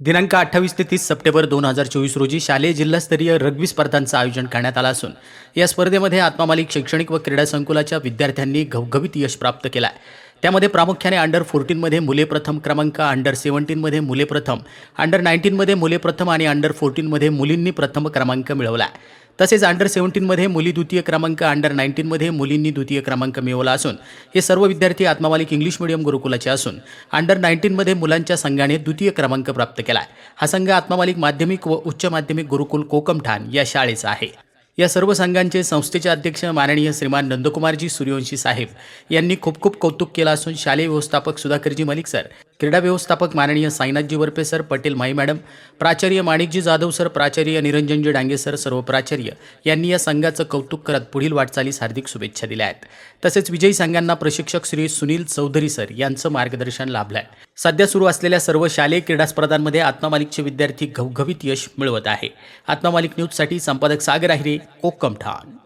दिनांक अठ्ठावीस ते तीस सप्टेंबर दोन हजार चोवीस रोजी शालेय जिल्हास्तरीय रग्बी स्पर्धांचं आयोजन करण्यात आलं असून या स्पर्धेमध्ये आत्मामालिक शैक्षणिक व क्रीडा संकुलाच्या विद्यार्थ्यांनी घवघवीत यश प्राप्त केलं आहे त्यामध्ये प्रामुख्याने अंडर फोर्टीनमध्ये मुले प्रथम क्रमांक अंडर सेवन्टीनमध्ये मुले प्रथम अंडर नाईन्टीनमध्ये मुले प्रथम आणि अंडर फोर्टीनमध्ये मुलींनी प्रथम क्रमांक मिळवला आहे तसेच अंडर सेवन्टीनमध्ये मुली द्वितीय क्रमांक अंडर नाईन्टीनमध्ये मुलींनी द्वितीय क्रमांक मिळवला असून हे सर्व विद्यार्थी आत्मामालिक इंग्लिश मिडियम गुरुकुलाचे असून अंडर नाईन्टीनमध्ये मुलांच्या संघाने द्वितीय क्रमांक प्राप्त केला आहे हा संघ आत्मामालिक माध्यमिक व उच्च माध्यमिक गुरुकुल कोकमठाण या शाळेचा आहे. या सर्व संघांचे संस्थेचे अध्यक्ष माननीय श्रीमान नंदकुमारजी सूर्यवंशी साहेब यांनी खूप खूप कौतुक केलं असून शालेय व्यवस्थापक सुधाकरजी मलिक सर क्रीडा व्यवस्थापक माननीय साईनाथजी वरपे सर पटेल माई मॅडम प्राचार्य माणिकजी जाधव सर प्राचार्य निरंजनजी डांगे सर सर्व प्राचार्य यांनी या संघाचं कौतुक करत पुढील वाटचालीस हार्दिक शुभेच्छा दिल्या आहेत. तसेच विजयी संघांना प्रशिक्षक श्री सुनील चौधरी सर यांचं मार्गदर्शन लाभलं आहे सध्या सुरू असलेल्या सर्व शालेय क्रीडा स्पर्धांमध्ये आत्मामालिकचे विद्यार्थी घवघवीत यश मिळवत आहे. आत्मामालिक न्यूजसाठी संपादक सागर आहिरे कोकम ठाण.